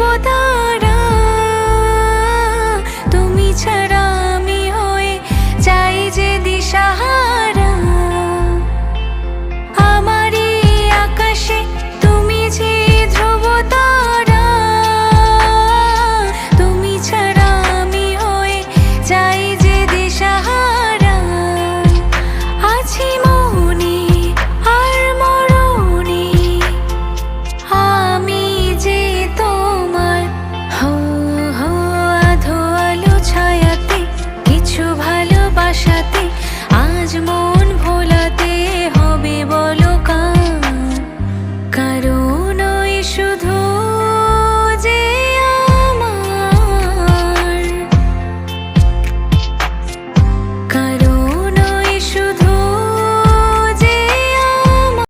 দেবতারা তুমি ছাড়া আমি হয়ে চাই যে দিশাহা ভাষাতে আজ মন ভোলাতে হবে বলো কারণ ওই শুধু